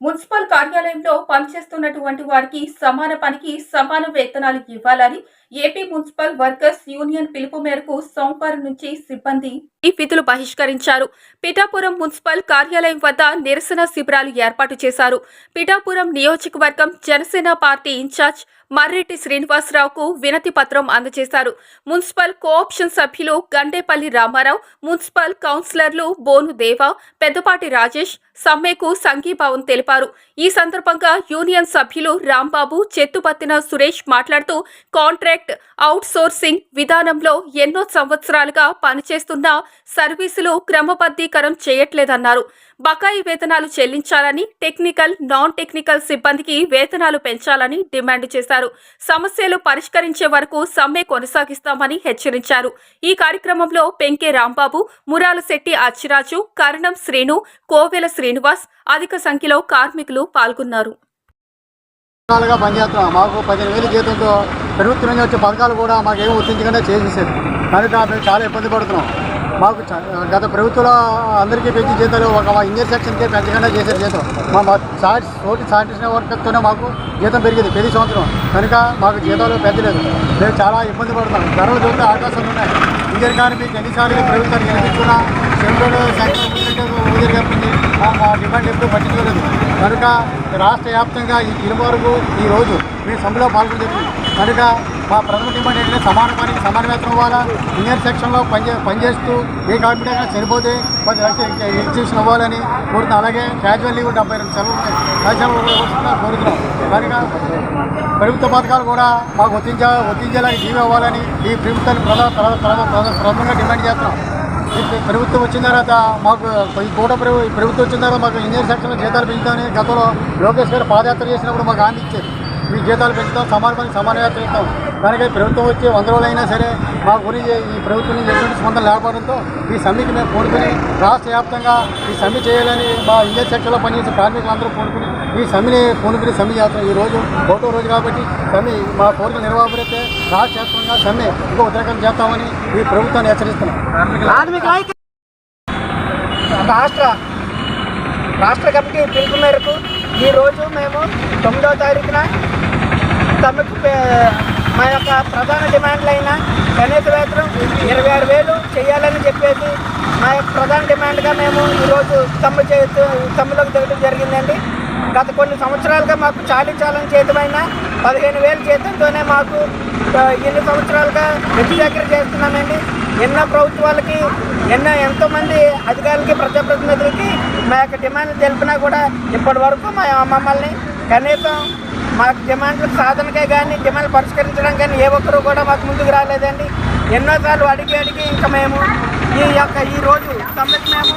Municipal కార్యాలయంలో పనిచేస్తున్నటువంటి వారికి సమాన పనికి సమాన వేతనాలు ఇవ్వాలని ఏపీ మున్సిపల్ వర్కర్స్ యూనియన్ పిలుపు మేరకు సోమవారం నుంచి సిబ్బంది విధులు బహిష్కరించారు. పిఠాపురం మున్సిపల్ కార్యాలయం వద్ద నిరసన శిబిరాలు ఏర్పాటు చేశారు. పిఠాపురం నియోజకవర్గం జనసేన పార్టీ ఇన్ఛార్జ్ మర్రెడ్డి శ్రీనివాసరావుకు వినతి పత్రం అందజేశారు. మున్సిపల్ కోఆప్షన్ సభ్యులు గండేపల్లి రామారావు మున్సిపల్ కౌన్సిలర్లు బోను దేవ పెద్దపాటి రాజేష్ సమ్మెకు సంఘీభావం తెలిపారు. ఈ సందర్భంగా యూనియన్ సభ్యులు రాంబాబు చెత్తుపత్తిన సురేష్ మాట్లాడుతూ కాంట్రాక్ట్ అవుట్సోర్సింగ్ విధానంలో ఎన్నో సంవత్సరాలుగా పనిచేస్తున్న సర్వీసులు క్రమబద్ధీకరం చేయట్లేదన్నారు. బకాయి వేతనాలు చెల్లించాలని టెక్నికల్ నాన్ టెక్నికల్ సిబ్బందికి వేతనాలు పెంచాలని డిమాండ్ చేశారు. సమస్యలు పరిష్కరించే వరకు సమ్మె కొనసాగిస్తామని హెచ్చరించారు. ఈ కార్యక్రమంలో పెంకే రాంబాబు మురాలశెట్టి అచ్చిరాజు కరణం శ్రీను కోవెల శ్రీనివాస్ అధిక సంఖ్యలో కార్మికులు పాల్గొన్నారు. మాకు పదిహేను వేలు జీతంతో ప్రభుత్వం నుంచి వచ్చే పథకాలు కూడా మాకు ఏమి వర్తించకుండా చేసేసారు కనుక మేము చాలా ఇబ్బంది పడుతున్నాం. మాకు గత ప్రభుత్వంలో అందరికీ పెంచి జీతాలు ఒక మా ఇంజనీర్ సెక్షన్కే పెంచకుండా చేశారు జీతం. మా మా సాటి తోటి శానిటేషన్ వర్కర్తోనే మాకు జీతం పెరిగింది ప్రతి సంవత్సరం. కనుక మాకు జీతాలు పెంచలేదు. మేము చాలా ఇబ్బంది పడుతున్నాం. ధరలు చూస్తే ఆకాశాలు ఉన్నాయి. ఇంజనీర్ మీకు ఎన్నిసార్లు ప్రభుత్వాన్ని గెలిపించుకున్నా సెంట్రల్ సెంట్రల్ ఊదిరి మా డిమాండ్ ఎప్పుడూ పట్టించుకోలేదు. కనుక రాష్ట్ర వ్యాప్తంగా ఈ ఇరువరకు వరకు ఈ రోజు మీ సభలో పాల్గొని కనుక మా ప్రథమ డిమాండ్ ఏంటంటే సమాన పనికి సమాన వేతనం ఇవ్వాలా ఇంజనీర్ సెక్షన్లో పనిచే పనిచేస్తూ ఏ కార్మికుడు అయినా చనిపోతే పది లక్షలు ఎగ్జిబిషన్ ఇవ్వాలని కోరుతున్నాం. అలాగే క్యాజువల్ లీవ్ డెబ్బై రెండు సెలవు ఉన్నాయి కోరుతున్నాం. కనుక ప్రభుత్వ పథకాలు కూడా మాకు వర్తించ వర్తించేలాగా జీవి అవ్వాలని ఈ ప్రభుత్వాన్ని ప్రధాన ప్రధా ప్రధా డిమాండ్ చేస్తున్నాం. ప్రభుత్వం వచ్చిన తర్వాత మాకు ఈ కూట ప్రభుత్వం వచ్చిన తర్వాత మాకు ఇంజనీర్ సెక్షన్లో జీతాలు పెంచుతామని గతంలో లోకేష్ గారు పాదయాత్ర చేసినప్పుడు మాకు హామీ ఇచ్చారు. మీ జీతాలు పెంచుతాం సమాన పనికి సమాన యాత్ర ఇస్తాం కనుక ప్రభుత్వం వచ్చి వంద రోజులైనా సరే మా గురించి ఈ ప్రభుత్వం నుంచి ఎటువంటి స్పందన లేకపోవడంతో ఈ సమ్మెకి మేము పూనుకుని రాష్ట్ర వ్యాప్తంగా ఈ సమ్మె చేయాలని మా ఇంజన్ సెక్షన్లో పనిచేసే కార్మికులందరూ పూనుకుని ఈ సమ్మెని పూనుకుని సమ్మె చేస్తాం ఈ రోజు ఒకటో రోజు కాబట్టి సమ్మె మా కోరికలు నిర్వహణైతే రాష్ట్ర వ్యాప్తంగా సమ్మె ఇంకో ఉద్రేకం చేస్తామని ఈ ప్రభుత్వాన్ని హెచ్చరిస్తున్నాం. రాష్ట్ర రాష్ట్ర కమిటీ పిలుపు మేరకు ఈరోజు మేము తొమ్మిదవ తారీఖున తమకు మా యొక్క ప్రధాన డిమాండ్లైన కనీస వేతనం ఇరవై ఆరు వేలు చేయాలని చెప్పేసి మా యొక్క ప్రధాన డిమాండ్గా మేము ఈరోజు సమ్మె చేస్తూ సమ్మెలోకి దిగడం జరిగిందండి. గత కొన్ని సంవత్సరాలుగా మాకు చాలీ చాలని చేతమైన పదిహేను వేలు జీతంతోనే మాకు ఎన్ని సంవత్సరాలుగా వెట్టి దగ్గర చేస్తున్నామండి. ఎన్నో ప్రభుత్వాలకి ఎన్నో ఎంతోమంది అధికారులకి ప్రజాప్రతినిధులకి మా యొక్క డిమాండ్లు తెలిపినా కూడా ఇప్పటి వరకు మా మమ్మల్ని కనీసం మాకు డిమాండ్ల సాధనకే కానీ డిమాండ్లు పరిష్కరించడం కానీ ఏ ఒక్కరు కూడా మాకు ముందుకు రాలేదండి. ఎన్నోసార్లు అడిగి అడిగి ఇంకా మేము ఈ యొక్క ఈ రోజు సమ్మెకి మేము